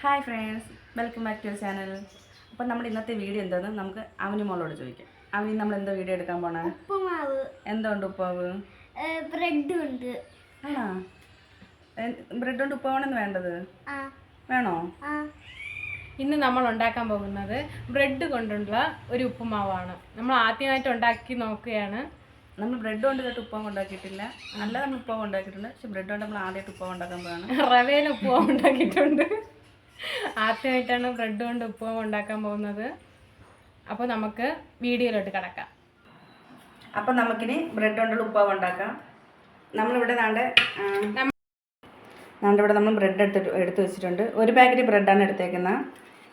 Hi friends welcome back to channel അപ്പം നമ്മുടെ ഇന്നത്തെ വീഡിയോ എന്താന്ന് നമുക്ക് അവനി മോളോട് ചോദിക്കാം. അവനി നമ്മൾ എന്താ വീഡിയോ എടുക്കാൻ പോണേ? ഉപ്പുമാവ്. എന്തുണ്ട് ഉപ്പാവ്? ബ്രെഡ് ഉണ്ട് ആണോ? ബ്രെഡ് കൊണ്ട് ഉപ്പാവണെന്ന് വേണ്ടത്? ആ. വേണോ? ആ. ഇന്ന് നമ്മൾ ഉണ്ടാക്കാൻ പോകുന്നത് ബ്രെഡ് കൊണ്ടുള്ള ഒരു ഉപ്പുമാവാണ്. നമ്മൾ ആദ്യമായിട്ട് ഉണ്ടാക്കി നോക്കുകയാണ്. നമ്മൾ ബ്രെഡ് കൊണ്ട് തൊട്ട് ഉപ്പാവ് ഉണ്ടാക്കിയിട്ടില്ല. നല്ല നമ്മൾ ഉപ്പാവ് ഉണ്ടാക്കിയിട്ടുണ്ട്. പക്ഷെ ബ്രെഡ് കൊണ്ട് നമ്മൾ ആദ്യമായിട്ട് ഉപ്പാവ് ഉണ്ടാക്കാൻ പോവാണ്. റവേൽ ഉപ്പാവ് ഉണ്ടാക്കിയിട്ടുണ്ട്. ആദ്യമായിട്ടാണ് ബ്രെഡ് കൊണ്ട് ഉപ്പും ഉണ്ടാക്കാൻ പോകുന്നത്. അപ്പോൾ നമുക്ക് വീഡിയോയിലോട്ട് കിടക്കാം. അപ്പം നമുക്കിനി ബ്രെഡ് കൊണ്ടുള്ള ഉപ്പാവ് ഉണ്ടാക്കാം. നമ്മളിവിടെ നാണ്ട് നാണ്ട് ഇവിടെ നമ്മൾ ബ്രെഡ് എടുത്തിട്ട് എടുത്ത് വെച്ചിട്ടുണ്ട്. ഒരു പാക്കറ്റ് ബ്രെഡാണ് എടുത്തേക്കുന്നത്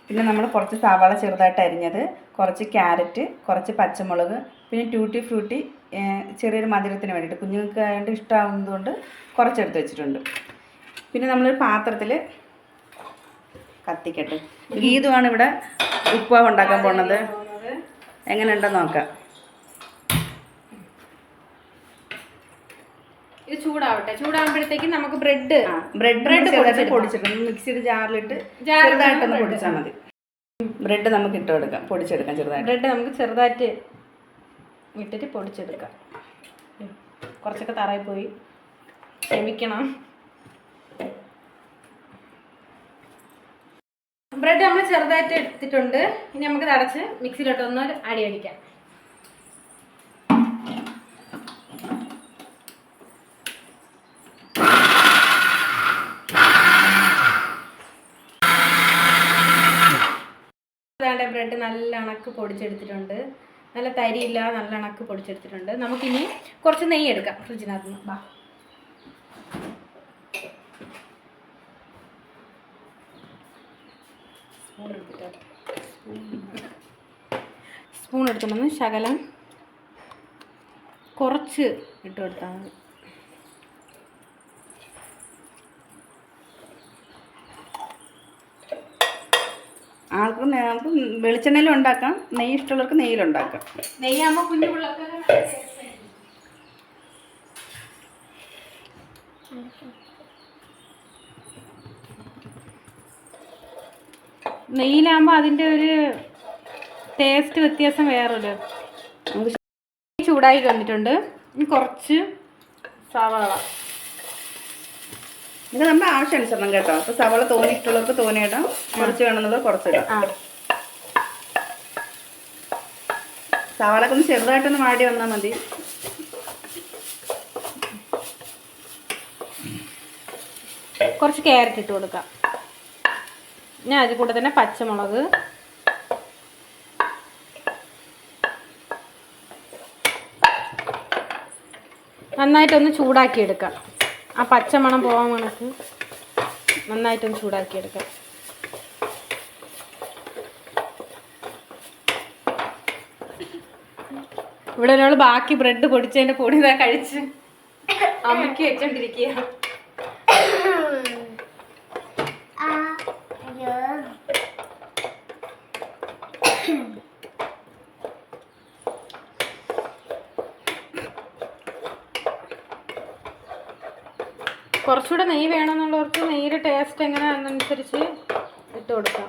പിന്നെ നമ്മൾ കുറച്ച് സവാള ചെറുതായിട്ട് അരിഞ്ഞത്. കുറച്ച് ക്യാരറ്റ് കുറച്ച് പച്ചമുളക് പിന്നെ ട്യൂട്ടി ഫ്രൂട്ടി ചെറിയൊരു മധുരത്തിന് വേണ്ടിയിട്ട്. കുഞ്ഞുങ്ങൾക്ക് ആയതുകൊണ്ട് ഇഷ്ടമാകുന്നതുകൊണ്ട് കുറച്ചെടുത്ത് വെച്ചിട്ടുണ്ട്. പിന്നെ നമ്മളൊരു പാത്രത്തിൽ കത്തിക്കട്ടെ. ഗീതുവാണ് ഇവിടെ ഉപ്പാവ് ഉണ്ടാക്കാൻ പോണത്. എങ്ങനെയുണ്ടെന്ന് നോക്കാം. ഇത് ചൂടാവട്ടെ. ചൂടാകുമ്പോഴത്തേക്കും നമുക്ക് ബ്രെഡ്. ബ്രെഡ് ബ്രെഡ് ചെറുതായിട്ട് പൊടിച്ചെടുക്കണം മിക്സിയുടെ ജാറിലിട്ട് ചെറുതായിട്ടൊന്ന് പൊടിച്ചാൽ മതി. ബ്രെഡ് നമുക്ക് ഇട്ട് കൊടുക്കാം. പൊടിച്ചെടുക്കാം ചെറുതായിട്ട്. ബ്രെഡ് നമുക്ക് ചെറുതായിട്ട് ഇട്ടിട്ട് പൊടിച്ചെടുക്കാം. കുറച്ചൊക്കെ തറയിൽ പോയി. ക്ഷമിക്കണം. ബ്രെഡ് നമ്മൾ ചെറുതായിട്ട് എടുത്തിട്ടുണ്ട്. ഇനി നമുക്ക് തടച്ച് മിക്സിയിലോട്ട് ഒന്ന് അടി അടിക്കാം. ബ്രെഡ് നല്ല അണക്ക് പൊടിച്ചെടുത്തിട്ടുണ്ട്. നല്ല തരിയില്ല നല്ല അണക്ക് പൊടിച്ചെടുത്തിട്ടുണ്ട്. നമുക്കിനി കുറച്ച് നെയ്യ് എടുക്കാം ഫ്രിഡ്ജിനകത്ത് നിന്ന്. ബാ. സ്പൂൺ എടുത്തിട്ട്? സ്പൂൺ എടുത്തുണ്ടെന്ന് ശകലം കുറച്ച് ഇട്ട് കൊടുത്താൽ മതി. ആൾക്ക് നമുക്ക് വെളിച്ചെണ്ണയിലും ഉണ്ടാക്കാം നെയ്യ് ഇഷ്ടമുള്ളവർക്ക് നെയ്യിലുണ്ടാക്കാം നെയ്യാകുമ്പോൾ കുഞ്ഞു പിള്ളേർക്ക് നെയ്യിലാകുമ്പോൾ അതിന്റെ ഒരു ടേസ്റ്റ് വ്യത്യാസം വേറൊരു. നമുക്ക് ചൂടായി കണ്ടിട്ടുണ്ട് കുറച്ച് സവാള. ഇത് നമ്മുടെ ആവശ്യം അനുസരണം കേട്ടോ. അപ്പോൾ സവാള തോന്നിയിട്ടുള്ളവർക്ക് തോന്നിയിടാം. കുറച്ച് വേണമെന്നുള്ളത് കുറച്ചിടാം. സവാളൊക്കെ ഒന്ന് ചെറുതായിട്ടൊന്ന് വാടി വന്നാൽ മതി. കുറച്ച് ക്യാരറ്റ് ഇട്ട് കൊടുക്കാം. ഞാൻ അതിൽ കൂടെ തന്നെ പച്ചമുളക്. നന്നായിട്ടൊന്ന് ചൂടാക്കിയെടുക്കാം. ആ പച്ചമണം പോകാൻ കണക്ക് നന്നായിട്ടൊന്ന് ചൂടാക്കിയെടുക്കാം. ഇവിടെ ഒരാൾ ബാക്കി ബ്രെഡ് പൊടിച്ചതിന്റെ പൊടി ഇതാ കഴിച്ച് അമ്മയ്ക്ക് വെച്ചോണ്ടിരിക്കുക കുറച്ചുകൂടെ നെയ്യ് വേണമെന്നുള്ളവർക്ക് നെയ്യുടെ ടേസ്റ്റ് എങ്ങനെയാണെന്നനുസരിച്ച് ഇട്ട് കൊടുക്കാം.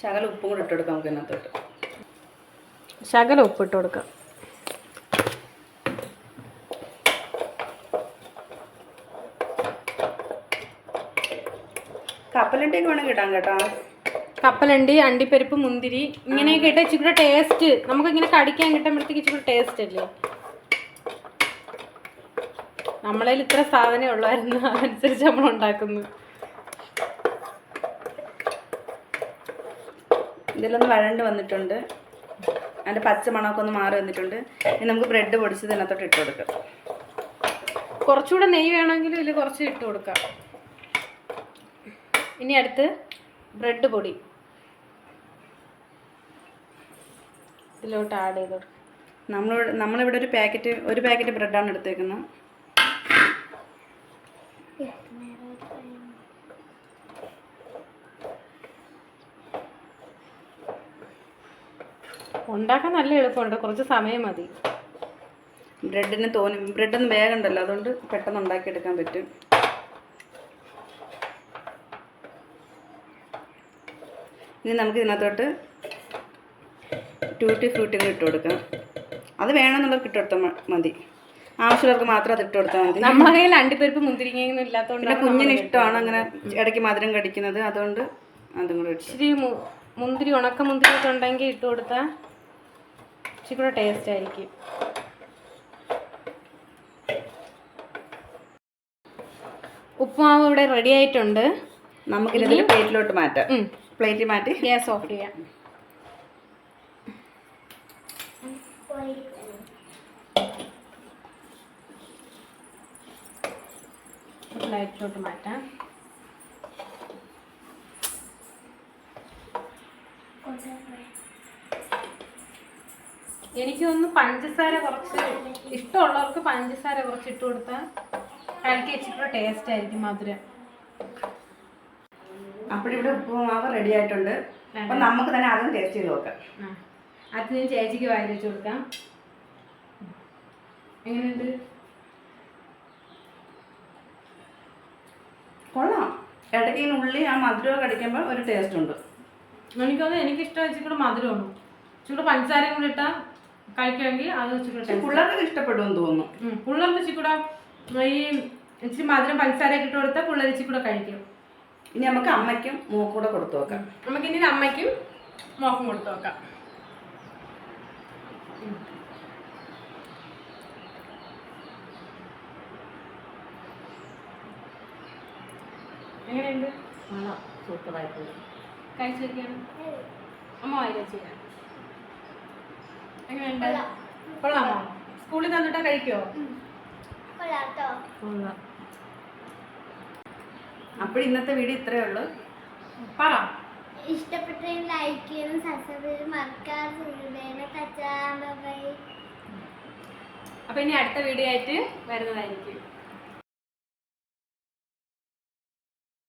ശകല ഉപ്പും കൂടെ ഇട്ട് കൊടുക്കാം നമുക്ക് ഇതിനകത്തോട്ട്. ശകല ഉപ്പ് ഇട്ട് കൊടുക്കാം. കപ്പലണ്ടിയൊക്കെ വേണം കിട്ടാൻ കേട്ടോ. കപ്പലണ്ടി അണ്ടിപ്പരിപ്പ് മുന്തിരി ഇങ്ങനെയൊക്കെ ഇട്ട് ഇച്ചിരി കൂടെ ടേസ്റ്റ് നമുക്ക് ഇങ്ങനെ കടിക്കാൻ കിട്ടുമ്പോഴത്തേക്ക് ഇച്ചിരി കൂടെ ടേസ്റ്റ് അല്ലേ? നമ്മളതിൽ ഇത്ര സാധനമേ ഉള്ളായിരുന്നു. അതനുസരിച്ച് നമ്മൾ ഉണ്ടാക്കുന്നു. ഇതിലൊന്ന് വഴണ്ട് വന്നിട്ടുണ്ട്. അതിന്റെ പച്ച മണമൊക്കെ ഒന്ന് മാറി വന്നിട്ടുണ്ട്. ഇനി നമുക്ക് ബ്രെഡ് പൊടിച്ചത് ഇതിനകത്തോട്ട് ഇട്ട് കൊടുക്കാം. കുറച്ചുകൂടെ നെയ്യ് വേണമെങ്കിൽ ഇതിൽ കുറച്ച് ഇട്ട് കൊടുക്കാം. ഇനി അടുത്ത് ബ്രെഡ് പൊടി. ഇതിലോട്ട് ആഡ് ചെയ്ത് നമ്മൾ നമ്മളിവിടെ ഒരു പാക്കറ്റ് ഒരു പാക്കറ്റ് ബ്രെഡാണ് എടുത്തേക്കുന്നത്. ഉണ്ടാക്കാൻ നല്ല എളുപ്പമുണ്ട്. കുറച്ച് സമയം മതി. ബ്രെഡിന് തോന്നി ബ്രെഡൊന്നും വേഗമുണ്ടല്ലോ അതുകൊണ്ട് പെട്ടെന്ന് ഉണ്ടാക്കിയെടുക്കാൻ പറ്റും. ഇനി നമുക്ക് ഇതിനകത്തോട്ട് ടൂട്ടി ഫ്രൂട്ടി കൂടി ഇട്ട് കൊടുക്കാം. അത് വേണമെന്നുള്ളവർക്ക് ഇട്ട് കൊടുത്താൽ മതി. ആവശ്യമുള്ളവർക്ക് മാത്രം അത് ഇട്ട് കൊടുത്താൽ മതി. നമ്മളെ കയ്യിൽ അണ്ടിപ്പരിപ്പ് മുന്തിരിങ്ങയൊന്നും പിന്നെ ഇല്ലാത്തതുകൊണ്ട് കുഞ്ഞിന് ഇഷ്ടമാണ് അങ്ങനെ ഇടയ്ക്ക് മധുരം കടിക്കുന്നത്. അതുകൊണ്ട് അതും കൂടെ ഇച്ചിരി മുന്തിരി ഉണക്ക മുന്തിരി ഒക്കെ ഉണ്ടെങ്കിൽ ഇട്ട് കൊടുത്താൽ ഇച്ചിരി കൂടെ ടേസ്റ്റ് ആയിരിക്കും. ഉപ്പുമാവ് ഇവിടെ റെഡി ആയിട്ടുണ്ട്. നമുക്കിതിൽ പ്ലേറ്റിലോട്ട് മാറ്റാം. ഉം. പ്ലേറ്റിൽ മാറ്റി? Gas off. ചെയ്യാം പോയി ലൈറ്റിലോട്ട് മാറ്റാം. എനിക്ക് ഒന്ന് പഞ്ചസാര കുറച്ച് ഇഷ്ടമുള്ളവർക്ക് പഞ്ചസാര കുറച്ച് ഇട്ട് കൊടുത്താൽ കലക്കി വെച്ചിട്ടുള്ള ടേസ്റ്റ് ആയിരിക്കും മധുരം. അപ്പോഴിവിടെ ഉപ്പുമാവ് റെഡി ആയിട്ടുണ്ട്. അപ്പം നമുക്ക് തന്നെ അതും ടേസ്റ്റ് ചെയ്ത് നോക്കാം. അത് ഞാൻ ചേച്ചിക്ക് വായിൽ വെച്ച് കൊടുക്കാം. എങ്ങനെയുണ്ട്? കൊള്ളാം. ഇടയ്ക്ക് ഇങ്ങനെ ഉള്ളി ആ മധുരം കടിക്കുമ്പോൾ ഒരു ടേസ്റ്റ് ഉണ്ട്. എനിക്കത് എനിക്കിഷ്ടം വെച്ചിട്ട് മധുരമാണ്. ഇച്ചിരി പഞ്ചസാരയും കൂടി ഇട്ടാൽ കഴിക്കുമെങ്കിൽ അത് വെച്ചിട്ട് പിള്ളേർക്ക് ഇഷ്ടപ്പെടുമെന്ന് തോന്നുന്നു. പിള്ളേർക്ക് ഇച്ചിരി കൂടെ ഈ ഇച്ചിരി മധുരം പഞ്ചസാരയൊക്കെ ഇട്ട് കൊടുത്താൽ പിള്ളേർ ഇച്ചിരി കൂടെ കഴിക്കും. ഇനി നമുക്ക് അമ്മയ്ക്കും മോക്കൂടെ കൊടുത്തു നോക്കാം. നമുക്ക് ഇനി അമ്മയ്ക്കും മോക്കും കൊടുത്തു നോക്കാം. എങ്ങനെയുണ്ട്? കഴിച്ചു നോക്കിയാണ് അമ്മ വായി എങ്ങനെയുണ്ട്? കൊള്ളാമോ? സ്കൂളിൽ തന്നിട്ടാ കഴിക്കോ? കൊള്ളാട്ടോ കൊള്ളാം. അപ്പോൾ ഇന്നത്തെ വീഡിയോ ഇത്രയേ ഉള്ളൂ. പറ. ഇഷ്ടപ്പെട്ടെങ്കിൽ ലൈക്ക് ചെയ്യണം സബ്സ്ക്രൈബ് ചെയ്ത് മറക്കാതെ അപ്പൊ ഇനി അടുത്ത വീഡിയോ ആയിട്ട് വരുന്നതായിരിക്കും.